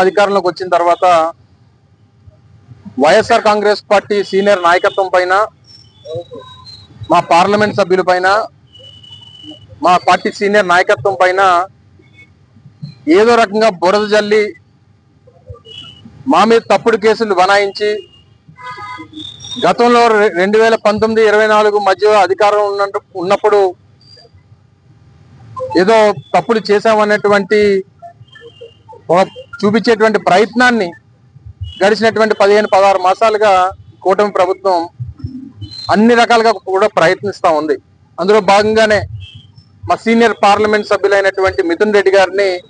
అధికారంలోకి వచ్చిన తర్వాత వైఎస్ఆర్ కాంగ్రెస్ పార్టీ సీనియర్ నాయకత్వం పైన మా పార్లమెంట్ సభ్యుల పైన మా పార్టీ సీనియర్ నాయకత్వం పైన ఏదో రకంగా బురద జల్లి మా మీద తప్పుడు కేసులు బనాయించి గతంలో రెండు వేల పంతొమ్మిది ఇరవై నాలుగు మధ్య అధికారం ఉన్న- ఉన్నప్పుడు ఏదో తప్పులు చేశామన్నటువంటి చూపించేటువంటి ప్రయత్నాన్ని గడిచినటువంటి పదిహేను పదహారు మాసాలుగా కూటమి ప్రభుత్వం అన్ని రకాలుగా కూడా ప్రయత్నిస్తూ ఉంది. అందులో భాగంగానే మా సీనియర్ పార్లమెంట్ సభ్యులైనటువంటి మిథున్ రెడ్డి గారిని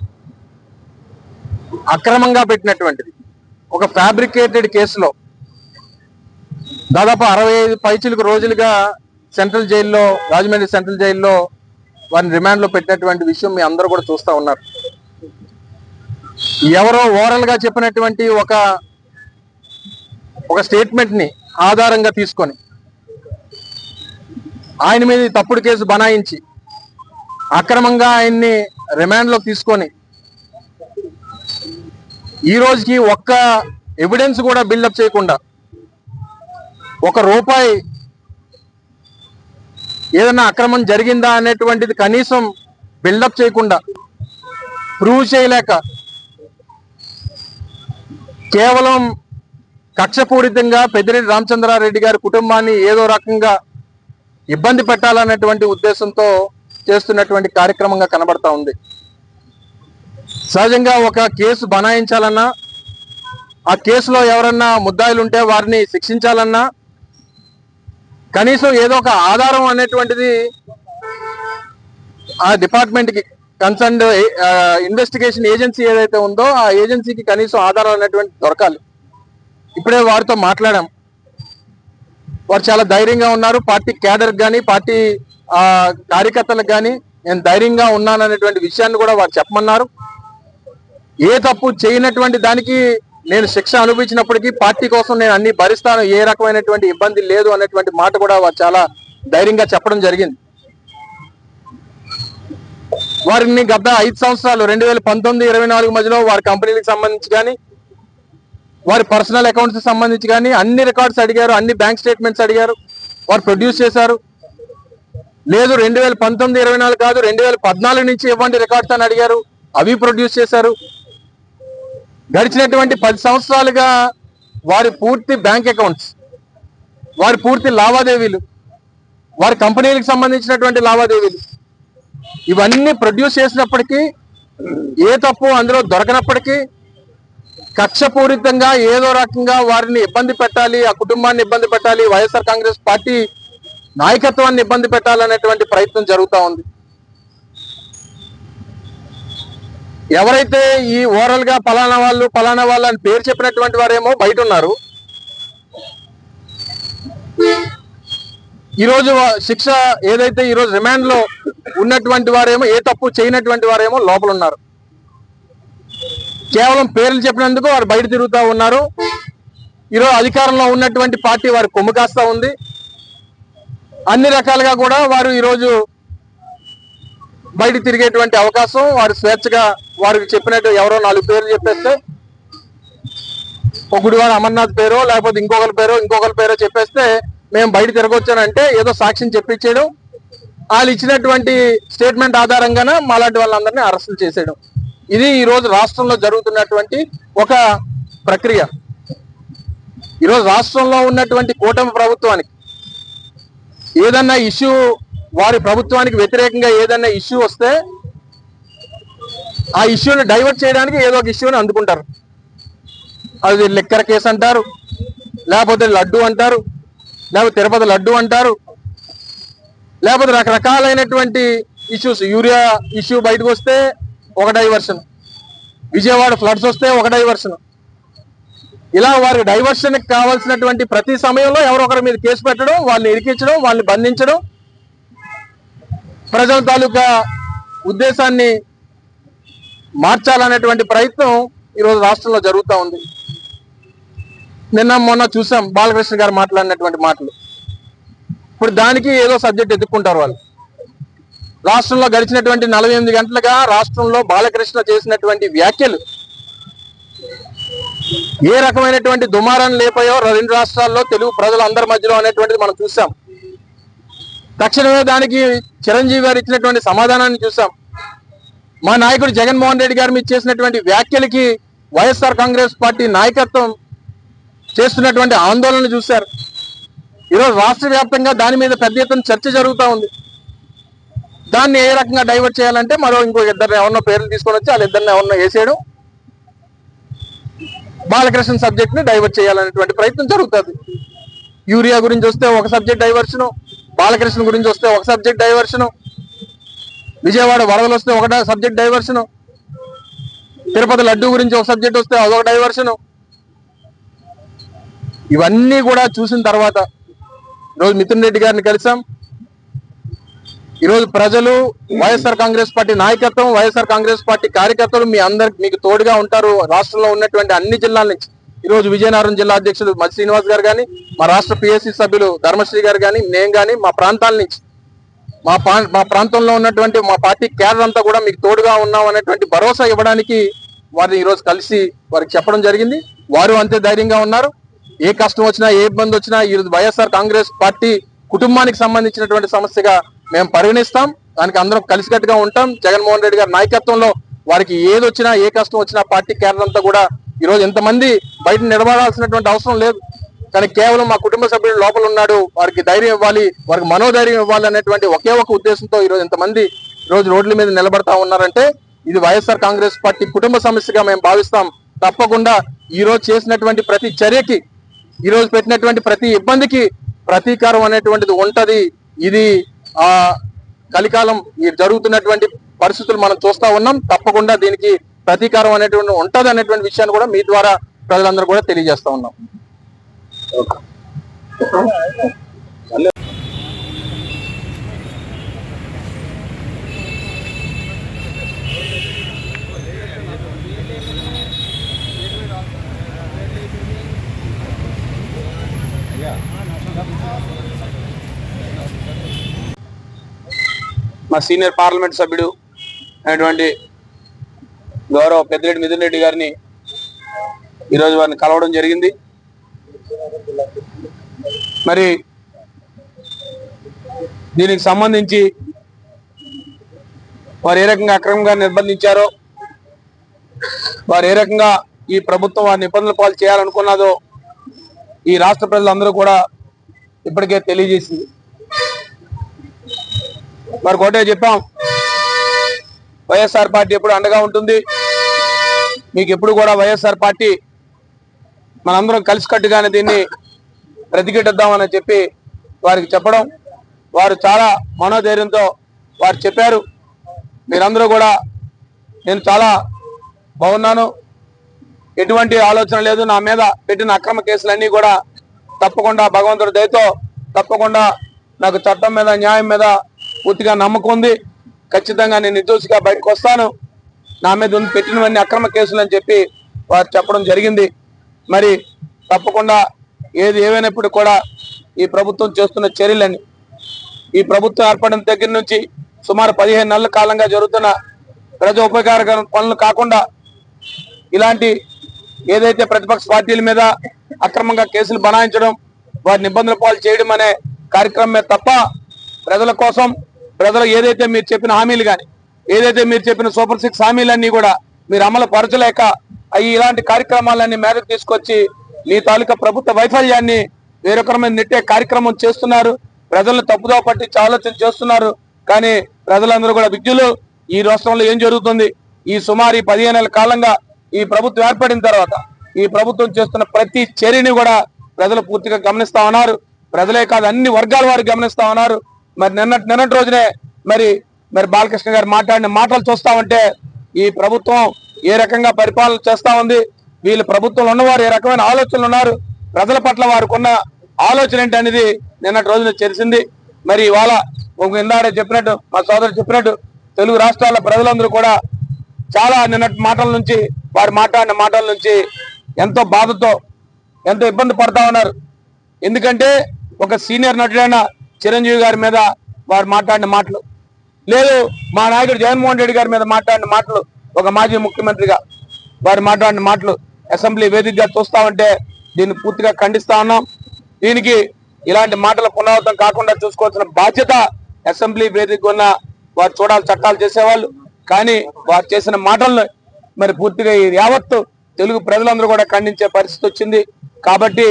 అక్రమంగా పెట్టినటువంటిది. ఒక ఫ్యాబ్రికేటెడ్ కేసులో దాదాపు అరవై ఐదు పైచిలకు రోజులుగా సెంట్రల్ జైల్లో రాజమండ్రి సెంట్రల్ జైల్లో వారిని రిమాండ్లో పెట్టినటువంటి విషయం మీ అందరూ కూడా చూస్తూ ఉన్నారు. ఎవరో ఓరల్గా చెప్పినటువంటి ఒక ఒక స్టేట్మెంట్ని ఆధారంగా తీసుకొని ఆయన మీద తప్పుడు కేసు బనాయించి అక్రమంగా ఆయన్ని రిమాండ్లోకి తీసుకొని ఈ రోజుకి ఒక్క ఎవిడెన్స్ కూడా బిల్డప్ చేయకుండా ఒక రూపాయి ఏదైనా అక్రమం జరిగిందా అనేటువంటిది కనీసం బిల్డప్ చేయకుండా ప్రూవ్ చేయలేక కేవలం కక్షపూరితంగా పెద్దిరెడ్డి రామచంద్రారెడ్డి గారి కుటుంబాన్ని ఏదో రకంగా ఇబ్బంది పెట్టాలనేటువంటి ఉద్దేశంతో చేస్తున్నటువంటి కార్యక్రమంగా కనబడతా ఉంది. సహజంగా ఒక కేసు బనాయించాలన్నా ఆ కేసులో ఎవరన్నా ముద్దాయిలుంటే వారిని శిక్షించాలన్నా కనీసం ఏదో ఒక ఆధారం అనేటువంటిది ఆ డిపార్ట్మెంట్కి కన్సర్న్ ఇన్వెస్టిగేషన్ ఏజెన్సీ ఏదైతే ఉందో ఆ ఏజెన్సీకి కనీసం ఆధారం అనేటువంటి దొరకాలి. ఇప్పుడే వారితో మాట్లాడాం. వారు చాలా ధైర్యంగా ఉన్నారు. పార్టీ క్యాడర్ కానీ పార్టీ కార్యకర్తలకు కానీ నేను ధైర్యంగా ఉన్నాననేటువంటి విషయాన్ని కూడా వారు చెప్పమన్నారు. ఏ తప్పు చేయనటువంటి దానికి నేను శిక్ష అనుభవించినప్పటికీ పార్టీ కోసం నేను అన్ని భరిస్తాను ఏ రకమైనటువంటి ఇబ్బంది లేదు అనేటువంటి మాట కూడా వారు చాలా ధైర్యంగా చెప్పడం జరిగింది. వారిని గత ఐదు సంవత్సరాలు రెండు వేల పంతొమ్మిది ఇరవై నాలుగు మధ్యలో వారి కంపెనీలకు సంబంధించి కానీ వారి పర్సనల్ అకౌంట్స్ సంబంధించి కానీ అన్ని రికార్డ్స్ అడిగారు అన్ని బ్యాంక్ స్టేట్మెంట్స్ అడిగారు వారు ప్రొడ్యూస్ చేశారు. లేదు రెండు వేల పంతొమ్మిది ఇరవై నాలుగు కాదు రెండు వేల పద్నాలుగు నుంచి ఇవ్వండి రికార్డ్స్ అని అడిగారు అవి ప్రొడ్యూస్ చేశారు. గడిచినటువంటి పది సంవత్సరాలుగా వారి పూర్తి బ్యాంక్ అకౌంట్స్ వారి పూర్తి లావాదేవీలు వారి కంపెనీలకు సంబంధించినటువంటి లావాదేవీలు ఇవన్నీ ప్రొడ్యూస్ చేసినప్పటికీ ఏ తప్పు అందులో దొరకనప్పటికీ కక్షపూరితంగా ఏదో రకంగా వారిని ఇబ్బంది పెట్టాలి ఆ కుటుంబాన్ని ఇబ్బంది పెట్టాలి వైఎస్ఆర్ కాంగ్రెస్ పార్టీ నాయకత్వాన్ని ఇబ్బంది పెట్టాలనేటువంటి ప్రయత్నం జరుగుతా ఉంది. ఎవరైతే ఈ ఓవరాల్గా పలానా వాళ్ళు పలానా వాళ్ళు అని పేరు చెప్పినటువంటి వారేమో బయట ఉన్నారు. ఈరోజు శిక్ష ఏదైతే ఈరోజు రిమాండ్లో ఉన్నటువంటి వారేమో ఏ తప్పు చేయనటువంటి వారేమో లోపల ఉన్నారు. కేవలం పేర్లు చెప్పినందుకు వారు బయట తిరుగుతూ ఉన్నారు. ఈరోజు అధికారంలో ఉన్నటువంటి పార్టీ వారి కొమ్ము కాస్తా ఉంది. అన్ని రకాలుగా కూడా వారు ఈరోజు బయట తిరిగేటువంటి అవకాశం వారు స్వేచ్ఛగా వారికి చెప్పినట్టు ఎవరో నాలుగు పేర్లు చెప్పేస్తే ఒక గుడివాడ అమర్నాథ్ పేరో లేకపోతే ఇంకొకరి పేరో ఇంకొకరి పేరో చెప్పేస్తే మేము బయట తిరగొచ్చానంటే ఏదో సాక్ష్యం చెప్పించేయడం వాళ్ళు ఇచ్చినటువంటి స్టేట్మెంట్ ఆధారంగానే మాలాంటి వాళ్ళందరినీ అరెస్టులు చేసేయడం. ఇది ఈరోజు రాష్ట్రంలో జరుగుతున్నటువంటి ఒక ప్రక్రియ. ఈరోజు రాష్ట్రంలో ఉన్నటువంటి కూటమి ప్రభుత్వానికి ఏదన్నా ఇష్యూ వారి ప్రభుత్వానికి వ్యతిరేకంగా ఏదైనా ఇష్యూ వస్తే ఆ ఇష్యూని డైవర్ట్ చేయడానికి ఏదో ఒక ఇష్యూని అందుకుంటారు. అది లిక్కర్ కేసు అంటారు లేకపోతే లడ్డు అంటారు లేకపోతే తిరుపతి లడ్డు అంటారు లేకపోతే రకరకాలైనటువంటి ఇష్యూస్ యూరియా ఇష్యూ బయటకు వస్తే ఒక డైవర్షన్ విజయవాడ ఫ్లడ్స్ వస్తే ఒక డైవర్షన్. ఇలా వారి డైవర్షన్కి కావాల్సినటువంటి ప్రతి సమయంలో ఎవరొకరి ఒకరి మీద కేసు పెట్టడం వాళ్ళని ఇరికించడం వాళ్ళని బంధించడం ప్రజల తాలూకా ఉద్దేశాన్ని మార్చాలనేటువంటి ప్రయత్నం ఈరోజు రాష్ట్రంలో జరుగుతూ ఉంది. నిన్న మొన్న చూసాం బాలకృష్ణ గారు మాట్లాడినటువంటి మాటలు. ఇప్పుడు దానికి ఏదో సబ్జెక్ట్ ఎదుర్కొంటారు వాళ్ళు. రాష్ట్రంలో గడిచినటువంటి నలభై ఎనిమిది గంటలుగా రాష్ట్రంలో బాలకృష్ణ చేసినటువంటి వ్యాఖ్యలు ఏ రకమైనటువంటి దుమారాన్ని లేపాయో రెండు రాష్ట్రాల్లో తెలుగు ప్రజలు అందరి మధ్యలో అనేటువంటిది మనం చూసాం. తక్షణమే దానికి చిరంజీవి గారు ఇచ్చినటువంటి సమాధానాన్ని చూసాం. మా నాయకుడు జగన్మోహన్ రెడ్డి గారు మీద చేసినటువంటి వ్యాఖ్యలకి వైఎస్ఆర్ కాంగ్రెస్ పార్టీ నాయకత్వం చేస్తున్నటువంటి ఆందోళన చూశారు. ఈరోజు రాష్ట్ర వ్యాప్తంగా దాని మీద పెద్ద ఎత్తున చర్చ జరుగుతూ ఉంది. దాన్ని ఏ రకంగా డైవర్ట్ చేయాలంటే మరో ఇంకో ఇద్దరిని ఎవరినో పేర్లు తీసుకొని వచ్చి వాళ్ళిద్దరిని ఎవరినో వేసేయడం బాలకృష్ణ సబ్జెక్ట్ని డైవర్ట్ చేయాలనేటువంటి ప్రయత్నం జరుగుతుంది. యూరియా గురించి వస్తే ఒక సబ్జెక్ట్ డైవర్షను బాలకృష్ణ గురించి వస్తే ఒక సబ్జెక్ట్ డైవర్షను విజయవాడ వరదలు వస్తే ఒక సబ్జెక్ట్ డైవర్షను తిరుపతి లడ్డు గురించి ఒక సబ్జెక్ట్ వస్తే అదొక డైవర్షను ఇవన్నీ కూడా చూసిన తర్వాత ఈరోజు మిథున్ రెడ్డి గారిని కలిసాం. ఈరోజు ప్రజలు వైఎస్ఆర్ కాంగ్రెస్ పార్టీ నాయకత్వం వైఎస్ఆర్ కాంగ్రెస్ పార్టీ కార్యకర్తలు మీ అందరికి మీకు తోడుగా ఉంటారు. రాష్ట్రంలో ఉన్నటువంటి అన్ని జిల్లాల నుంచి ఈరోజు విజయనగరం జిల్లా అధ్యక్షులు మధు శ్రీనివాస్ గారు కానీ మా రాష్ట్ర పిఎస్సి సభ్యులు ధర్మశ్రీ గారు కానీ నేను కానీ మా ప్రాంతాల నుంచి మా మా ప్రాంతంలో ఉన్నటువంటి మా పార్టీ క్యాడర్ అంతా కూడా మీకు తోడుగా ఉన్నాం అనేటువంటి భరోసా ఇవ్వడానికి వారిని ఈరోజు కలిసి వారికి చెప్పడం జరిగింది. వారు అంతే ధైర్యంగా ఉన్నారు. ఏ కష్టం వచ్చినా ఏ ఇబ్బంది వచ్చినా ఈరోజు వైఎస్ఆర్ కాంగ్రెస్ పార్టీ కుటుంబానికి సంబంధించినటువంటి సమస్యగా మేము పరిగణిస్తాం. దానికి అందరం కలిసికట్టుగా ఉంటాం. జగన్మోహన్ రెడ్డి గారి నాయకత్వంలో వారికి ఏది వచ్చినా ఏ కష్టం వచ్చినా పార్టీ క్యాడర్ అంతా కూడా ఈరోజు ఎంతమంది బయట నిలబడాల్సినటువంటి అవసరం లేదు. కానీ కేవలం మా కుటుంబ సభ్యుడు లోపల ఉన్నాడు. వారికి ధైర్యం ఇవ్వాలి. వారికి మనోధైర్యం ఇవ్వాలి అనేటువంటి ఒకే ఒక ఉద్దేశంతో ఈరోజు ఎంతమంది ఈ రోజు రోడ్ల మీద నిలబడతా ఉన్నారంటే ఇది వైఎస్ఆర్ కాంగ్రెస్ పార్టీ కుటుంబ సమస్యగా మేము భావిస్తాం. తప్పకుండా ఈరోజు చేసినటువంటి ప్రతి చర్యకి ఈరోజు పెట్టినటువంటి ప్రతి ఇబ్బందికి ప్రతీకారం అనేటువంటిది ఉంటుంది. ఇది ఆ కలికాలం ఈ జరుగుతున్నటువంటి పరిస్థితులు మనం చూస్తా ఉన్నాం. తప్పకుండా దీనికి ప్రతీకారం అనేటువంటి ఉంటది అనేటువంటి విషయాన్ని కూడా మీ ద్వారా ప్రజలందరూ కూడా తెలియజేస్తా ఉన్నాం. మా సీనియర్ పార్లమెంట్ సభ్యుడు అయినటువంటి గౌరవ పెద్దిరెడ్డి మిథున్ రెడ్డి గారిని ఈరోజు వారిని కలవడం జరిగింది. మరి దీనికి సంబంధించి వారు ఏ రకంగా అక్రమంగా నిర్బంధించారో వారు ఏ రకంగా ఈ ప్రభుత్వం వారిని ఇబ్బందుల పాలు చేయాలనుకున్నదో ఈ రాష్ట్ర ప్రజలందరూ కూడా ఇప్పటికే తెలియజేసింది. మరి ఒకటే చెప్పాం వైఎస్ఆర్ పార్టీ ఎప్పుడు అండగా ఉంటుంది. మీకు ఎప్పుడు కూడా వైఎస్ఆర్ పార్టీ మనందరం కలిసికట్టుగానే దీన్ని ప్రతిఘటిద్దామని చెప్పి వారికి చెప్పడం వారు చాలా మనోధైర్యంతో వారు చెప్పారు. మీరందరూ కూడా నేను చాలా బాగున్నాను. ఎటువంటి ఆలోచన లేదు. నా మీద పెట్టిన అక్రమ కేసులన్నీ కూడా తప్పకుండా భగవంతుడి దయతో తప్పకుండా నాకు చట్టం మీద న్యాయం మీద పూర్తిగా నమ్మకం ఉంది. ఖచ్చితంగా నేను నిర్దోషిగా బయటకు వస్తాను. నా మీద ఉన్న పెట్టినవన్నీ అక్రమ కేసులు అని చెప్పి వారు చెప్పడం జరిగింది. మరి తప్పకుండా ఏది ఏమైనప్పుడు కూడా ఈ ప్రభుత్వం చేస్తున్న చర్యలని ఈ ప్రభుత్వం ఏర్పడిన దగ్గర నుంచి సుమారు పదిహేను నెలల కాలంగా జరుగుతున్న ప్రజా ఉపకార పనులు కాకుండా ఇలాంటి ఏదైతే ప్రతిపక్ష పార్టీల మీద అక్రమంగా కేసులు బనాయించడం వారిని ఇబ్బందుల పాలు చేయడం అనే కార్యక్రమమే తప్ప ప్రజల కోసం ప్రజలు ఏదైతే మీరు చెప్పిన హామీలు కానీ ఏదైతే మీరు చెప్పిన సూపర్ సిక్స్ హామీలన్నీ కూడా మీరు అమలు పరచలేక అవి ఇలాంటి కార్యక్రమాలన్నీ మేరకు తీసుకొచ్చి మీ తాలూకా ప్రభుత్వ వైఫల్యాన్ని వేరొకరి మీద నెట్టే కార్యక్రమం చేస్తున్నారు. ప్రజలను తప్పుదో పట్టించి ఆలోచన చేస్తున్నారు. కానీ ప్రజలందరూ కూడా విద్యులు ఈ రాష్ట్రంలో ఏం జరుగుతుంది? ఈ సుమారు ఈ పదిహేను నెలల కాలంగా ఈ ప్రభుత్వం ఏర్పడిన తర్వాత ఈ ప్రభుత్వం చేస్తున్న ప్రతి చర్యని కూడా ప్రజలు పూర్తిగా గమనిస్తా ఉన్నారు. ప్రజలే కాదు అన్ని వర్గాల వారు గమనిస్తా ఉన్నారు. మరి నిన్నటి నిన్నటి రోజునే మరి మరి బాలకృష్ణ గారు మాట్లాడిన మాటలు చూస్తా ఉంటే ఈ ప్రభుత్వం ఏ రకంగా పరిపాలన చేస్తా ఉంది? వీళ్ళు ప్రభుత్వంలో ఉన్నవారు ఏ రకమైన ఆలోచనలు ఉన్నారు? ప్రజల పట్ల వారికి ఉన్న ఆలోచన ఏంటి అనేది నిన్నటి రోజున తెలిసింది. మరి ఇవాళ ఒక ఇందాడే చెప్పినట్టు మా సోదరు చెప్పినట్టు తెలుగు రాష్ట్రాల ప్రజలందరూ కూడా చాలా నిన్నటి మాటల నుంచి వారు మాట్లాడిన మాటల నుంచి ఎంతో బాధతో ఎంతో ఇబ్బంది పడతా ఉన్నారు. ఎందుకంటే ఒక సీనియర్ నటుడైన చిరంజీవి గారి మీద వారు మాట్లాడిన మాటలు లేదు మా నాయకుడు జగన్మోహన్ రెడ్డి గారి మీద మాట్లాడిన మాటలు ఒక మాజీ ముఖ్యమంత్రిగా వారు మాట్లాడిన మాటలు అసెంబ్లీ వేదికగా చూస్తా ఉంటే దీన్ని పూర్తిగా ఖండిస్తా ఉన్నాం. దీనికి ఇలాంటి మాటల పునరావృతం కాకుండా చూసుకోవాల్సిన బాధ్యత అసెంబ్లీ వేదిక ఉన్న వారు చూడాలి చట్టాలు చేసేవాళ్ళు. కానీ వారు చేసిన మాటలను మరి పూర్తిగా ఈ యావత్తు తెలుగు ప్రజలందరూ కూడా ఖండించే పరిస్థితి వచ్చింది. కాబట్టి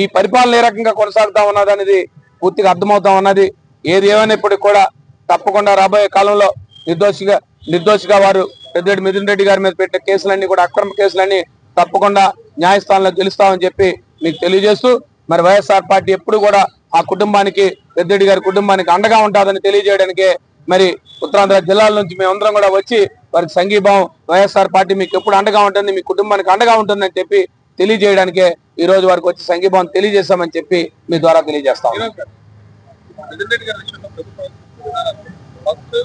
ఈ పరిపాలన ఏ రకంగా కొనసాగుతా ఉన్నది అనేది పూర్తిగా అర్థమవుతా ఉన్నది. ఏది ఏమైనప్పటికీ కూడా తప్పకుండా రాబోయే కాలంలో నిర్దోషిగా నిర్దోషిగా వారు పెద్దిరెడ్డి మిథున్ రెడ్డి గారి మీద పెట్టిన కేసులన్నీ కూడా అక్రమ కేసులన్నీ తప్పకుండా న్యాయస్థానంలో గెలుస్తామని చెప్పి మీకు తెలియజేస్తూ మరి వైఎస్ఆర్ పార్టీ ఎప్పుడు కూడా ఆ కుటుంబానికి పెద్దిరెడ్డి గారి కుటుంబానికి అండగా ఉంటుందని తెలియజేయడానికి మరి ఉత్తరాంధ్ర జిల్లాల నుంచి మేమందరం కూడా వచ్చి వారికి సంఘీభావం వైఎస్ఆర్ పార్టీ మీకు ఎప్పుడు అండగా ఉంటుంది మీ కుటుంబానికి అండగా ఉంటుందని చెప్పి తెలియజేయడానికే ఈ రోజు వారికి వచ్చి సంఘీభావం తెలియజేస్తామని చెప్పి మీ ద్వారా తెలియజేస్తాం ప్రెసిడెంట్ గారి విషయంలో ప్రభుత్వం ఫస్ట్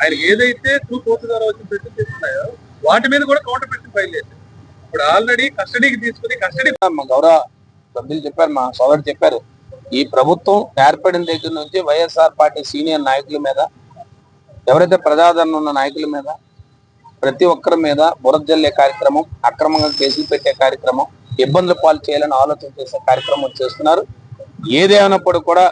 ఆయన ఏదైతే టూ కోర్టు ద్వారా వచ్చి పెట్టి చేస్తున్నాయో వాటి మీద కూడా కౌంటర్ పెట్టి ఫైల్ చేశారు. ఇప్పుడు ఆల్రెడీ కస్టడీకి తీసుకుని కస్టడీ మా గౌరవ సభ్యులు చెప్పారు మా సోదరు చెప్పారు. ఈ ప్రభుత్వం ఏర్పడిన దగ్గర నుంచి వైఎస్ఆర్ పార్టీ సీనియర్ నాయకుల మీద ఎవరైతే ప్రజాదరణ ఉన్న నాయకుల మీద ప్రతి ఒక్కరి మీద బురద జల్లే కార్యక్రమం అక్రమంగా కేసులు పెట్టే కార్యక్రమం ఇబ్బందులు పాలు చేయాలని ఆలోచన చేసే కార్యక్రమం చేస్తున్నారు. ఏదేమైనప్పుడు కూడా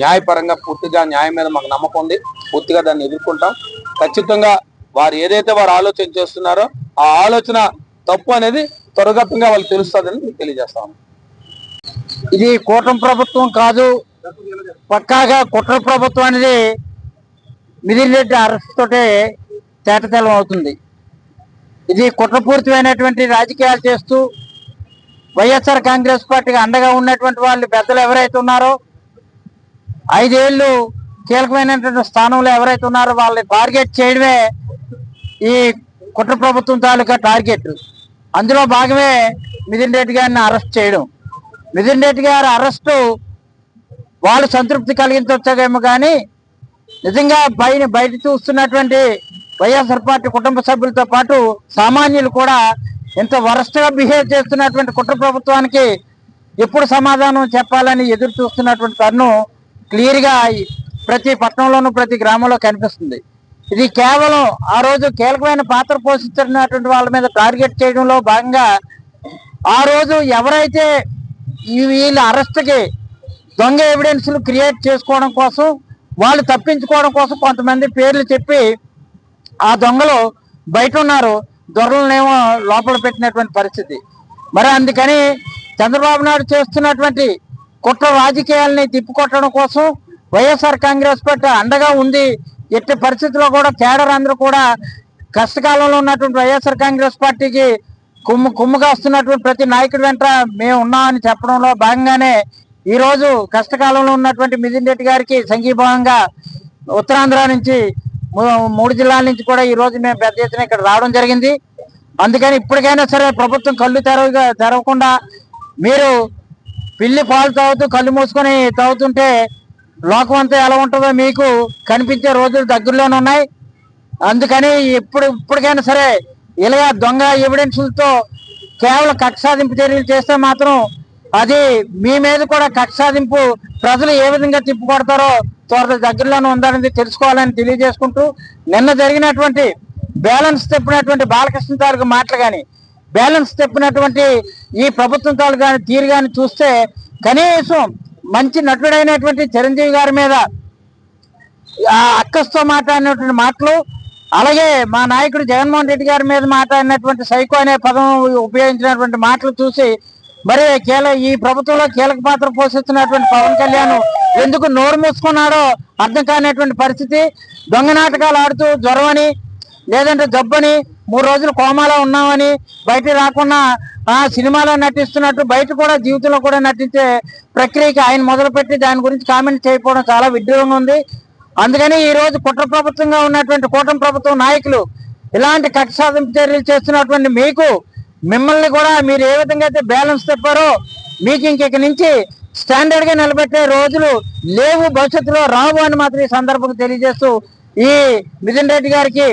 న్యాయపరంగా పూర్తిగా న్యాయం మీద మాకు నమ్మకం ఉంది. పూర్తిగా దాన్ని ఎదుర్కొంటాం. ఖచ్చితంగా వారు ఏదైతే వారు ఆలోచన చేస్తున్నారో ఆ ఆలోచన తప్పు అనేది త్వరగతంగా వాళ్ళు తెలుస్తుందని మీకు తెలియజేస్తాము ఇది కూటమి ప్రభుత్వం కాదు పక్కాగా కుట్ర ప్రభుత్వం అనేది మిథిన్ రెడ్డి అరెస్ట్ తోటే తేటతెల్లం అవుతుంది. ఇది కుట్రపూరితమైనటువంటి రాజకీయాలు చేస్తూ వైఎస్ఆర్ కాంగ్రెస్ పార్టీకి అండగా ఉన్నటువంటి వాళ్ళు పెద్దలు ఎవరైతే ఉన్నారో ఐదేళ్ళు కీలకమైనటువంటి స్థానంలో ఎవరైతే ఉన్నారో వాళ్ళని టార్గెట్ చేయడమే ఈ కుట్ర ప్రభుత్వం తాలూకా టార్గెట్. అందులో భాగమే మిథున్ రెడ్డి గారిని అరెస్ట్ చేయడం. మిథున్ రెడ్డి గారి అరెస్టు వాళ్ళు సంతృప్తి కలిగించవచ్చేమో కానీ నిజంగా బయట బయట చూస్తున్నటువంటి వైఎస్ఆర్ పార్టీ కుటుంబ సభ్యులతో పాటు సామాన్యులు కూడా ఇంత వరస్ట్గా బిహేవ్ చేస్తున్నటువంటి కుట్ర ప్రభుత్వానికి ఎప్పుడు సమాధానం చెప్పాలని ఎదురు చూస్తున్నటువంటి తరుణం క్లియర్గా ప్రతి పట్టణంలోనూ ప్రతి గ్రామంలో కనిపిస్తుంది. ఇది కేవలం ఆ రోజు కీలకమైన పాత్ర పోషిస్తున్నటువంటి వాళ్ళ మీద టార్గెట్ చేయడంలో భాగంగా ఆ రోజు ఎవరైతే వీళ్ళ అరెస్ట్కి దొంగ ఎవిడెన్స్లు క్రియేట్ చేసుకోవడం కోసం వాళ్ళు తప్పించుకోవడం కోసం కొంతమంది పేర్లు చెప్పి ఆ దొంగలు బయట ఉన్నారు దొరలనేమో లోపల పెట్టినటువంటి పరిస్థితి. మరి అందుకని చంద్రబాబు నాయుడు చేస్తున్నటువంటి కుట్ర రాజకీయాలని తిప్పికొట్టడం కోసం వైఎస్ఆర్ కాంగ్రెస్ పార్టీ అండగా ఉంది ఎట్టి పరిస్థితుల్లో కూడా కేడర్ అందరూ కూడా కష్టకాలంలో ఉన్నటువంటి వైఎస్ఆర్ కాంగ్రెస్ పార్టీకి కుమ్ము కుమ్ముగా వస్తున్నటువంటి ప్రతి నాయకుడి వెంట మేము ఉన్నామని చెప్పడంలో భాగంగానే ఈరోజు కష్టకాలంలో ఉన్నటువంటి మిథున్ రెడ్డి గారికి సంఘీభావంగా ఉత్తరాంధ్ర నుంచి మూడు జిల్లాల నుంచి కూడా ఈరోజు మేము పెద్ద ఎత్తున ఇక్కడ రావడం జరిగింది. అందుకని ఇప్పటికైనా సరే ప్రభుత్వం కళ్ళు తెరవగా తెరవకుండా మీరు పిల్లి పాలు తాగుతూ కళ్ళు మూసుకొని తాగుతుంటే లోకం అంతా ఎలా ఉంటుందో మీకు కనిపించే రోజులు దగ్గరలోనే ఉన్నాయి. అందుకని ఇప్పుడు ఇప్పటికైనా సరే ఇలా దొంగ ఎవిడెన్స్లతో కేవలం కక్షసాధింపు చర్యలు చేస్తే మాత్రం అది మీ మీద కూడా కక్షసాధింపు ప్రజలు ఏ విధంగా తిప్పుకొడతారో త్వర దగ్గరలోనే ఉందనేది తెలుసుకోవాలని తెలియజేసుకుంటూ నిన్న జరిగినటువంటి బ్యాలెన్స్ తెప్పినటువంటి బాలకృష్ణ గారికి మాటలు కానీ బ్యాలెన్స్ తెప్పినటువంటి ఈ ప్రభుత్వం తాలు కానీ తీరు కానీ చూస్తే కనీసం మంచి నటుడైనటువంటి చిరంజీవి గారి మీద అక్కస్తో మాట్లాడినటువంటి మాటలు అలాగే మా నాయకుడు జగన్మోహన్ రెడ్డి గారి మీద మాట్లాడినటువంటి సైకో అనే పదం ఉపయోగించినటువంటి మాటలు చూసి మరి కీల ఈ ప్రభుత్వంలో కీలక పాత్ర పోషిస్తున్నటువంటి పవన్ కళ్యాణ్ ఎందుకు నోరు మూసుకున్నాడో అర్థం కానటువంటి పరిస్థితి. దొంగ నాటకాలు ఆడుతూ జ్వరమని లేదంటే జబ్బని మూడు రోజులు కోమాలో ఉన్నామని బయట రాకుండా ఆ సినిమాలో నటిస్తున్నట్టు బయట కూడా జీవితంలో కూడా నటించే ప్రక్రియకి ఆయన మొదలుపెట్టి దాని గురించి కామెంట్ చేయకపోవడం చాలా విడ్డూరంగా ఉంది. అందుకని ఈ రోజు కుట్ర ప్రభుత్వంగా ఉన్నటువంటి కూటమి ప్రభుత్వం నాయకులు ఇలాంటి కక్ష సాధింపు చర్యలు చేస్తున్నటువంటి మీకు మిమ్మల్ని కూడా మీరు ఏ విధంగా అయితే బ్యాలెన్స్ తెప్పారో మీకు ఇంక నుంచి స్టాండర్డ్గా నిలబెట్టే రోజులు లేవు భవిష్యత్తులో రావు అని మాత్రం ఈ సందర్భంగా తెలియజేస్తూ ఈ మిథున్ రెడ్డి గారికి